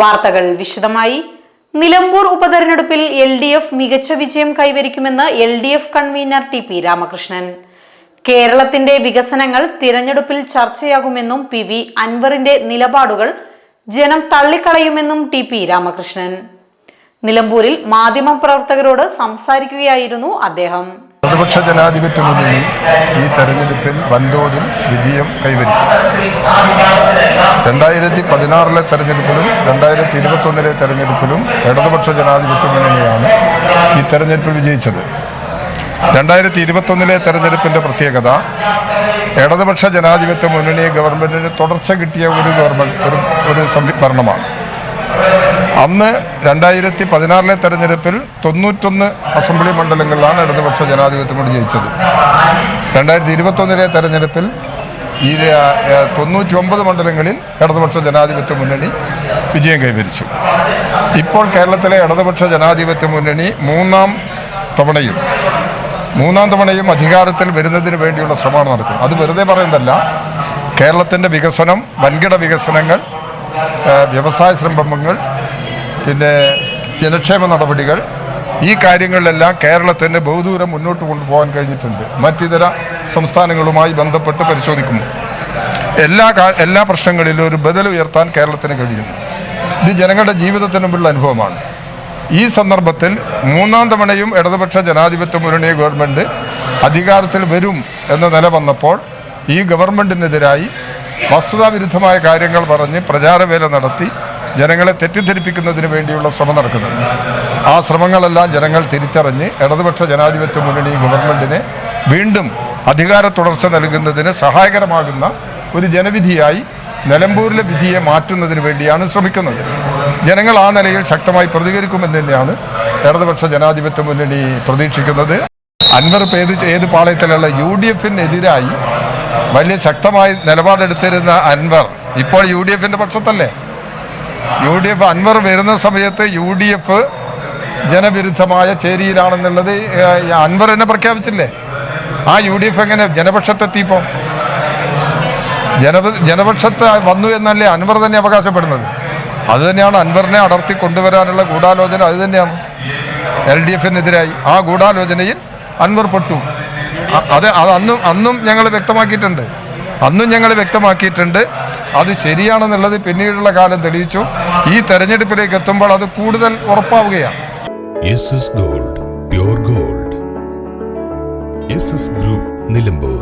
വാർത്തകൾ വിശദമായി. നിലമ്പൂർ ഉപതെരഞ്ഞെടുപ്പിൽ എൽ ഡി എഫ് മികച്ച വിജയം കൈവരിക്കുമെന്ന് L D F convener T P Ramakrishnan. കേരളത്തിന്റെ വികസനങ്ങൾ തിരഞ്ഞെടുപ്പിൽ ചർച്ചയാകുമെന്നും പി വി അൻവറിന്റെ നിലപാടുകൾ ജനം തള്ളിക്കളയുമെന്നും ടി പി രാമകൃഷ്ണൻ. നിലമ്പൂരിൽ മാധ്യമപ്രവർത്തകരോട് സംസാരിക്കുകയായിരുന്നു അദ്ദേഹം. പ്രതിപക്ഷ ജനാധിപത്യ ഈ തെരഞ്ഞെടുപ്പിൽ വൻതോതിൽ വിജയം കൈവരിക്കും. രണ്ടായിരത്തി പതിനാറിലെ തെരഞ്ഞെടുപ്പിലും രണ്ടായിരത്തി ഇരുപത്തൊന്നിലെ തെരഞ്ഞെടുപ്പിലും ഇടതുപക്ഷ ജനാധിപത്യ മുന്നണിയാണ് ഈ തെരഞ്ഞെടുപ്പിൽ വിജയിച്ചത്. രണ്ടായിരത്തി ഇരുപത്തൊന്നിലെ തെരഞ്ഞെടുപ്പിന്റെ പ്രത്യേകത ഇടതുപക്ഷ ജനാധിപത്യ മുന്നണി ഗവൺമെന്റിന് തുടർച്ച കിട്ടിയ ഒരു ഗവൺമെന്റ് ഒരു ഒരു ഭരണമാണ്. അന്ന് രണ്ടായിരത്തി പതിനാറിലെ തെരഞ്ഞെടുപ്പിൽ തൊണ്ണൂറ്റൊന്ന് അസംബ്ലി മണ്ഡലങ്ങളിലാണ് ഇടതുപക്ഷ ജനാധിപത്യം കൊണ്ട് ജയിച്ചത്. രണ്ടായിരത്തി ഇരുപത്തൊന്നിലെ തെരഞ്ഞെടുപ്പിൽ ഈ തൊണ്ണൂറ്റി ഒമ്പത് മണ്ഡലങ്ങളിൽ ഇടതുപക്ഷ ജനാധിപത്യ മുന്നണി വിജയം കൈവരിച്ചു. ഇപ്പോൾ കേരളത്തിലെ ഇടതുപക്ഷ ജനാധിപത്യ മുന്നണി മൂന്നാം തവണയും മൂന്നാം തവണയും അധികാരത്തിൽ വരുന്നതിന് വേണ്ടിയുള്ള ശ്രമമാണ് നടക്കുന്നത്. അത് വെറുതെ പറയുന്നതല്ല. കേരളത്തിന്റെ വികസനം വൻകിട വികസനങ്ങൾ വ്യവസായ സംരംഭങ്ങൾ പിന്നെ ജനക്ഷേമ നടപടികൾ ഈ കാര്യങ്ങളിലെല്ലാം കേരളത്തിന് ബഹുദൂരം മുന്നോട്ട് കൊണ്ടുപോകാൻ കഴിഞ്ഞിട്ടുണ്ട്. മറ്റിതര സംസ്ഥാനങ്ങളുമായി ബന്ധപ്പെട്ട് പരിശോധിക്കുന്നു എല്ലാ എല്ലാ പ്രശ്നങ്ങളിലും ഒരു ബദൽ ഉയർത്താൻ കേരളത്തിന് കഴിയും ഇത് ജനങ്ങളുടെ ജീവിതത്തിന് അനുഭവമാണ്. ഈ സന്ദർഭത്തിൽ മൂന്നാം തവണയും ഇടതുപക്ഷ ജനാധിപത്യ മുന്നണി ഗവൺമെന്റ് അധികാരത്തിൽ വരും എന്ന നില വന്നപ്പോൾ ഈ ഗവൺമെന്റിനെതിരായി വസ്തുതാവിരുദ്ധമായ കാര്യങ്ങൾ പറഞ്ഞ് പ്രചാരവേല നടത്തി ജനങ്ങളെ തെറ്റിദ്ധരിപ്പിക്കുന്നതിന് വേണ്ടിയുള്ള ശ്രമം നടക്കുന്നുണ്ട് ആ ശ്രമങ്ങളെല്ലാം ജനങ്ങൾ തിരിച്ചറിഞ്ഞ് ഇടതുപക്ഷ ജനാധിപത്യ മുന്നണി ഗവൺമെന്റിനെ വീണ്ടും അധികാര തുടർച്ച നൽകുന്നതിന് സഹായകരമാകുന്ന ഒരു ജനവിധിയായി നിലമ്പൂരിലെ വിധിയെ മാറ്റുന്നതിന് വേണ്ടിയാണ് ശ്രമിക്കുന്നത്. ജനങ്ങൾ ആ നിലയിൽ ശക്തമായി പ്രതികരിക്കുമെന്ന് തന്നെയാണ് ഇടതുപക്ഷ ജനാധിപത്യ മുന്നണി പ്രതീക്ഷിക്കുന്നത്. അൻവർ പേത് ഏത് പാളയത്തിലുള്ള യു ഡി എഫിനെതിരായി വലിയ ശക്തമായി നിലപാടെടുത്തിരുന്ന അൻവർ ഇപ്പോൾ യു ഡി എഫിന്റെ പക്ഷത്തല്ലേ? യു ഡി എഫ് അൻവർ വരുന്ന സമയത്ത് യു ഡി എഫ് ജനവിരുദ്ധമായ ചേരിയിലാണെന്നുള്ളത് അൻവർ എന്നെ പ്രഖ്യാപിച്ചില്ലേ? ആ യു ഡി എഫ് എങ്ങനെ ജനപക്ഷത്തെത്തിയപ്പോ? ജന ജനപക്ഷത്ത് വന്നു എന്നല്ലേ അൻവർ തന്നെ അവകാശപ്പെടുന്നത്? അത് തന്നെയാണ് അൻവറിനെ അടർത്തി കൊണ്ടുവരാനുള്ള ഗൂഢാലോചന അത് തന്നെയാണ് എൽ ഡി എഫിനെതിരായി. ആ ഗൂഢാലോചനയിൽ അൻവർ പെട്ടു. അത് അത് അന്നും അന്നും ഞങ്ങൾ വ്യക്തമാക്കിയിട്ടുണ്ട്. അന്നും ഞങ്ങൾ വ്യക്തമാക്കിയിട്ടുണ്ട്. അത് ശരിയാണെന്നുള്ളത് പിന്നീടുള്ള കാലം തെളിയിച്ചു. ഈ തെരഞ്ഞെടുപ്പിലേക്ക് എത്തുമ്പോൾ അത് കൂടുതൽ ഉറപ്പാവുകയാണ്. Gold pure gold. Group Nilambur